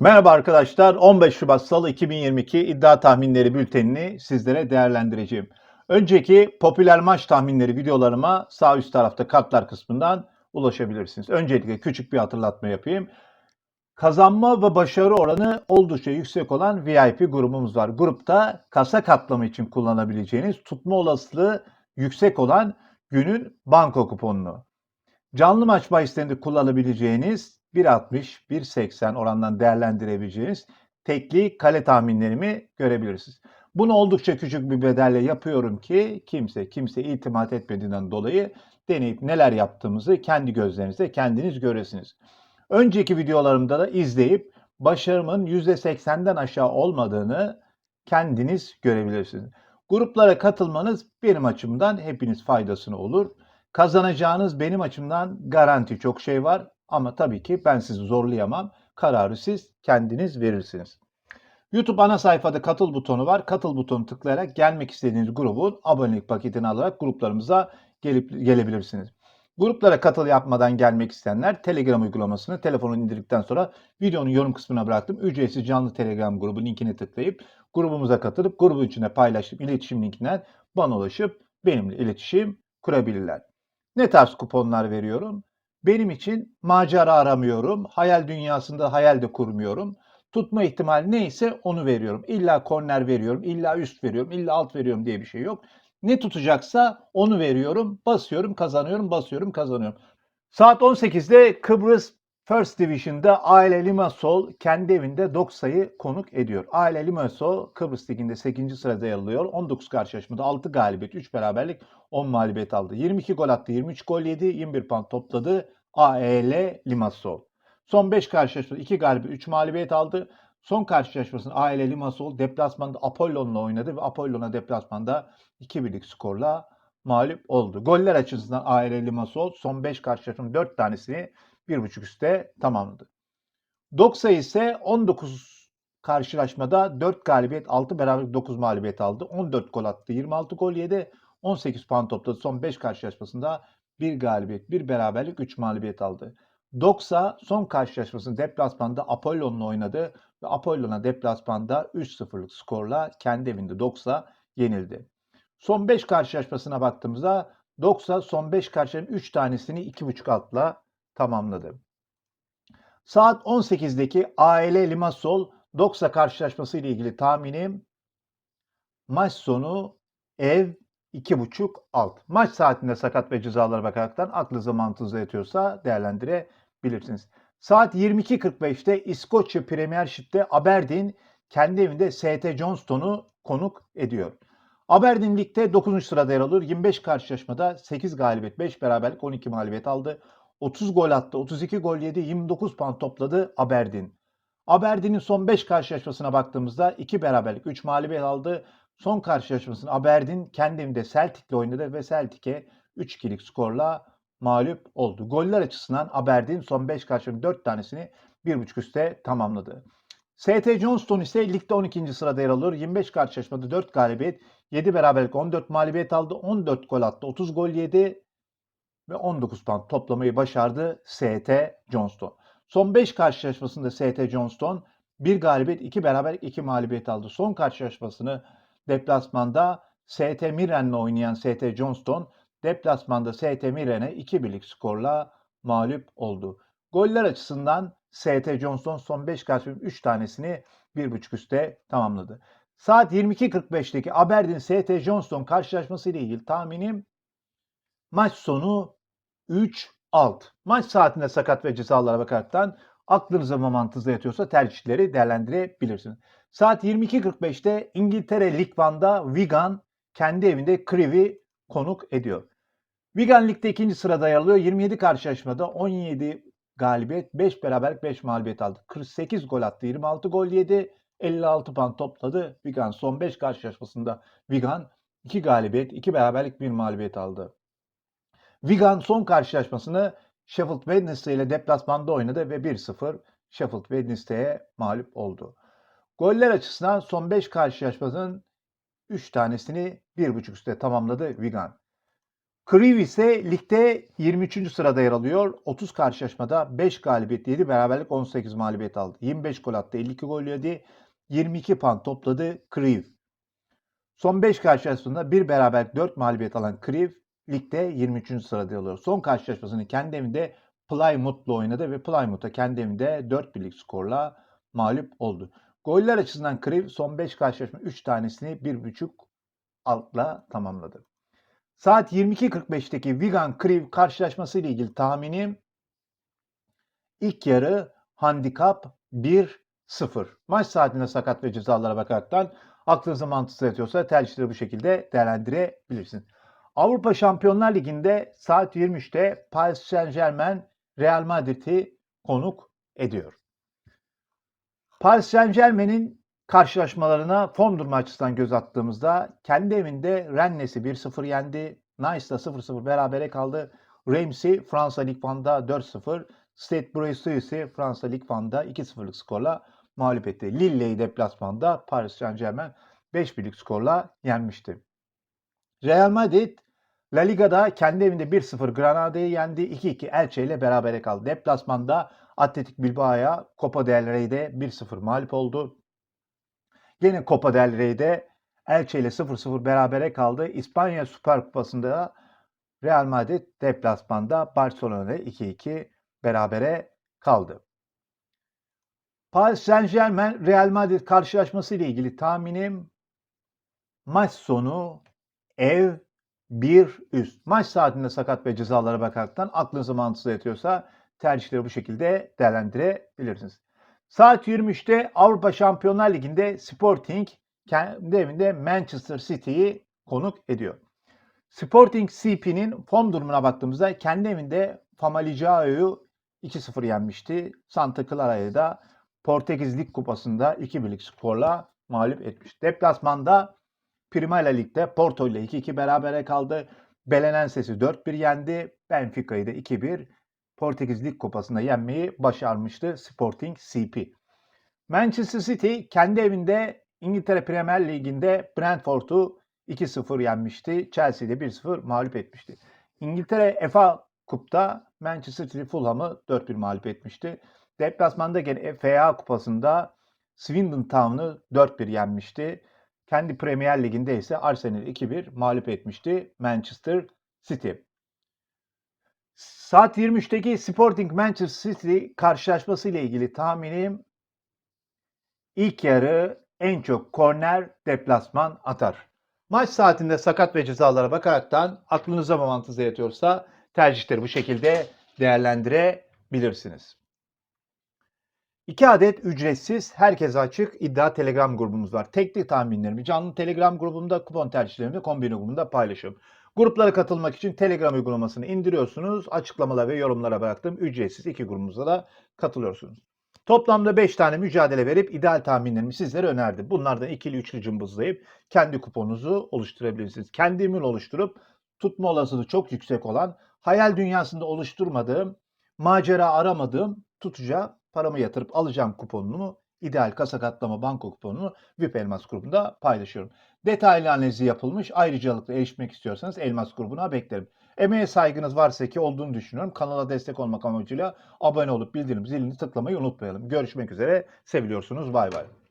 Merhaba arkadaşlar. 15 Şubat Salı 2022 iddia tahminleri bültenini sizlere değerlendireceğim. Önceki popüler maç tahminleri videolarıma sağ üst tarafta kartlar kısmından ulaşabilirsiniz. Öncelikle küçük bir hatırlatma yapayım. Kazanma ve başarı oranı oldukça yüksek olan VIP grubumuz var. Grupta kasa katlama için kullanabileceğiniz tutma olasılığı yüksek olan günün banko kuponunu. Canlı maç bahislerinde kullanabileceğiniz 1.60, 1.80 orandan değerlendirebileceğiniz tekli kale tahminlerimi görebilirsiniz. Bunu oldukça küçük bir bedelle yapıyorum ki kimse kimse itimat etmediğinden dolayı deneyip neler yaptığımızı kendi gözlerinizle kendiniz göresiniz. Önceki videolarımda da izleyip başarımın %80'den aşağı olmadığını kendiniz görebilirsiniz. Gruplara katılmanız benim açımdan hepiniz faydasını olur. Kazanacağınız benim açımdan garanti çok şey var ama tabii ki ben sizi zorlayamam. Kararı siz kendiniz verirsiniz. YouTube ana sayfada katıl butonu var. Katıl butonu tıklayarak gelmek istediğiniz grubun abonelik paketini alarak gruplarımıza gelip gelebilirsiniz. Gruplara katıl yapmadan gelmek isteyenler Telegram uygulamasını telefonu indirdikten sonra videonun yorum kısmına bıraktım. Ücretsiz canlı Telegram grubu linkini tıklayıp grubumuza katılıp grubun içine paylaştığım iletişim linkinden bana ulaşıp benimle iletişim kurabilirler. Ne tarz kuponlar veriyorum? Benim için macera aramıyorum. Hayal dünyasında hayal de kurmuyorum. Tutma ihtimali neyse onu veriyorum. İlla korner veriyorum, illa üst veriyorum, illa alt veriyorum diye bir şey yok. Ne tutacaksa onu veriyorum, basıyorum, kazanıyorum, basıyorum, kazanıyorum. Saat 18'de Kıbrıs First Division'da Aile Limassol kendi evinde Doksa'yı konuk ediyor. Aile Limassol Kıbrıs Ligi'nde 8. sırada yer alıyor. 19 karşılaşmada 6 galibiyet, 3 beraberlik, 10 mağlubiyet aldı. 22 gol attı, 23 gol yedi, 21 puan topladı AEL Limassol. Son 5 karşılaşmada 2 galibiyet, 3 mağlubiyet aldı. Son karşılaşmasını AEL Limassol deplasmanda Apollon'la oynadı ve Apollon'a deplasmanda 2 birlik skorla mağlup oldu. Goller açısından AEL Limassol son 5 karşılaşmanın 4 tanesini 1.5 üste tamamladı. Doksa ise 19 karşılaşmada 4 galibiyet, 6 beraberlik 9 mağlubiyet aldı. 14 gol attı, 26 gol yedi. 18 puan topladı. Son 5 karşılaşmasında 1 galibiyet, 1 beraberlik, 3 mağlubiyet aldı. Doksa son karşılaşmasını deplasmanda Apollon'la oynadı ve Apollon'a deplasmanda 3-0'lık skorla kendi evinde Doksa yenildi. Son 5 karşılaşmasına baktığımızda Doksa son 5 karşılaşmanın 3 tanesini 2.5 altla tamamladı. Saat 18'deki AL Limassol Doksa karşılaşması ile ilgili tahminim maç sonu ev 2.5 alt. Maç saatinde sakat ve cezalara bakaraktan aklınıza mantığınıza yatıyorsa değerlendirebilirsiniz. Saat 22.45'te İskoçya Premiership'te Aberdeen kendi evinde ST Johnston'u konuk ediyor. Aberdeen Lig'de 9. sırada yer alıyor. 25 karşılaşmada 8 galibiyet, 5 beraberlik, 12 mağlubiyet aldı. 30 gol attı, 32 gol yedi, 29 puan topladı Aberdeen. Aberdeen'in son 5 karşılaşmasına baktığımızda 2 beraberlik, 3 mağlubiyet aldı. Son karşılaşmasını Aberdeen kendi evinde Celtic'le oynadı ve Celtic'e 3-2'lik skorla mağlup oldu. Goller açısından Aberdeen son 5 karşılaşmanın 4 tanesini 1.5 üste tamamladı. ST Johnston ise ligde 12. sırada yer alıyor. 25 karşılaşmada 4 galibiyet, 7 beraberlik, 14 mağlubiyet aldı. 14 gol attı, 30 gol yedi ve 19 puan toplamayı başardı ST Johnston. Son 5 karşılaşmasında ST Johnston 1 galibiyet, 2 beraberlik, 2 mağlubiyet aldı. Son karşılaşmasını deplasmanda ST Miren'le oynayan ST Johnston deplasmanda ST Miren'e 2 birlik skorla mağlup oldu. Goller açısından ST Johnston son 5 karşılaşmanın 3 tanesini 1.5 üste tamamladı. Saat 22.45'teki Aberdeen ST Johnston karşılaşması ile ilgili tahminim maç sonu 3 alt. Maç saatinde sakat ve cezalara bakaraktan aklınıza mantığınıza yatıyorsa tercihleri değerlendirebilirsiniz. Saat 22.45'te İngiltere Lig 1'da Wigan kendi evinde Crewe'i konuk ediyor. Wigan Lig'de ikinci sırada yer alıyor. 27 karşılaşmada 17 galibiyet, 5 beraberlik, 5 mağlubiyet aldı. 48 gol attı, 26 gol yedi, 56 puan topladı. Wigan son 5 karşılaşmasında Wigan 2 galibiyet, 2 beraberlik, 1 mağlubiyet aldı. Wigan son karşılaşmasını Sheffield Wednesday ile deplasmanda oynadı ve 1-0 Sheffield Wednesday'e mağlup oldu. Goller açısından son 5 karşılaşmasının 3 tanesini 1.5 üstte tamamladı Wigan. Crewe ise ligde 23. sırada yer alıyor. 30 karşılaşmada 5 galibiyet 7 beraberlik 18 mağlubiyet aldı. 25 gol attı 52 gol yedi. 22 puan topladı Crewe. Son 5 karşılaşmasında 1 beraberlik 4 mağlubiyet alan Crewe ligde 23. sırada alıyor. Son karşılaşmasını kendi evinde Plymouth'la oynadı ve Plymouth'a kendi evinde 4 birlik skorla mağlup oldu. Goller açısından Crewe son 5 karşılaşma 3 tanesini 1.5 altla tamamladı. Saat 22.45'teki Wigan Crewe karşılaşması ile ilgili tahminim ilk yarı handikap 1-0. Maç saatinde sakat ve cezalara bakaraktan aklınıza mantıksız yatıyorsa tercihleri bu şekilde değerlendirebilirsiniz. Avrupa Şampiyonlar Ligi'nde saat 23'te Paris Saint Germain Real Madrid'i konuk ediyor. Paris Saint Germain'in karşılaşmalarına form durumu açısından göz attığımızda kendi evinde Rennes'i 1-0 yendi. Nice'da 0-0 berabere kaldı. Ramsey Fransa Lig 1'da 4-0. Stade Bresto'yu ise Fransa Lig 1'da 2-0'lık skorla mağlup etti. Lille'yi deplasmanda Paris Saint Germain 5-1'lik skorla yenmişti. Real Madrid La Liga'da kendi evinde 1-0 Granada'yı yendi. 2-2 Elche ile berabere kaldı. Deplasmanda Atletik Bilbao'ya Copa del Rey'de 1-0 mağlup oldu. Yine Copa del Rey'de Elche ile 0-0 berabere kaldı. İspanya Süper Kupası'nda Real Madrid deplasmanda Barcelona ile 2-2 berabere kaldı. Paris Saint Germain Real Madrid karşılaşması ile ilgili tahminim maç sonu ev 1 üst. Maç saatinde sakat ve cezalara bakaraktan aklınıza mantıksız yatıyorsa tercihleri bu şekilde değerlendirebilirsiniz. Saat 23'te Avrupa Şampiyonlar Ligi'nde Sporting kendi evinde Manchester City'yi konuk ediyor. Sporting CP'nin form durumuna baktığımızda kendi evinde Famalicão'yu 2-0 yenmişti. Santa Clara'yı da Portekiz Lig Kupası'nda 2-1'lik skorla mağlup etmiş. Deplasmanda Primera Lig'de Porto ile 2-2 berabere kaldı. Belenenses'i 4-1 yendi. Benfica'yı da 2-1 Portekiz Lig Kupası'nda yenmeyi başarmıştı Sporting CP. Manchester City kendi evinde İngiltere Premier Ligi'nde Brentford'u 2-0 yenmişti. Chelsea'de 1-0 mağlup etmişti. İngiltere FA Kup'ta Manchester City Fulham'ı 4-1 mağlup etmişti. Deplasmanda gene FA Kupası'nda Swindon Town'u 4-1 yenmişti. Kendi Premier Ligi'nde ise Arsenal'i 2-1 mağlup etmişti Manchester City. Saat 23'teki Sporting Manchester City karşılaşması ile ilgili tahminim ilk yarı en çok korner deplasman atar. Maç saatinde sakat ve cezalara bakaraktan aklınıza mantıza yatıyorsa tercihleri bu şekilde değerlendirebilirsiniz. İki adet ücretsiz, herkese açık iddia Telegram grubumuz var. Teknik tahminlerimi canlı Telegram grubumda, kupon tercihlerimi kombine grubunda paylaşıyorum. Gruplara katılmak için Telegram uygulamasını indiriyorsunuz. Açıklamalar ve yorumlara bıraktığım ücretsiz iki grubumuza da katılıyorsunuz. Toplamda 5 tane mücadele verip ideal tahminlerimi sizlere önerdim. Bunlardan ikili üçlü cımbızlayıp kendi kuponunuzu oluşturabilirsiniz. Kendimin oluşturup tutma olasılığı çok yüksek olan, hayal dünyasında oluşturmadığım, macera aramadığım tutacağı paramı yatırıp alacağım kuponunu ideal kasa katlama banko kuponunu VIP Elmas grubunda paylaşıyorum. Detaylı analizi yapılmış. Ayrıcalıkla erişmek istiyorsanız Elmas grubuna beklerim. Emeğe saygınız varsa ki olduğunu düşünüyorum. Kanala destek olmak amacıyla abone olup bildirim zilini tıklamayı unutmayalım. Görüşmek üzere. Seviliyorsunuz. Bay bay.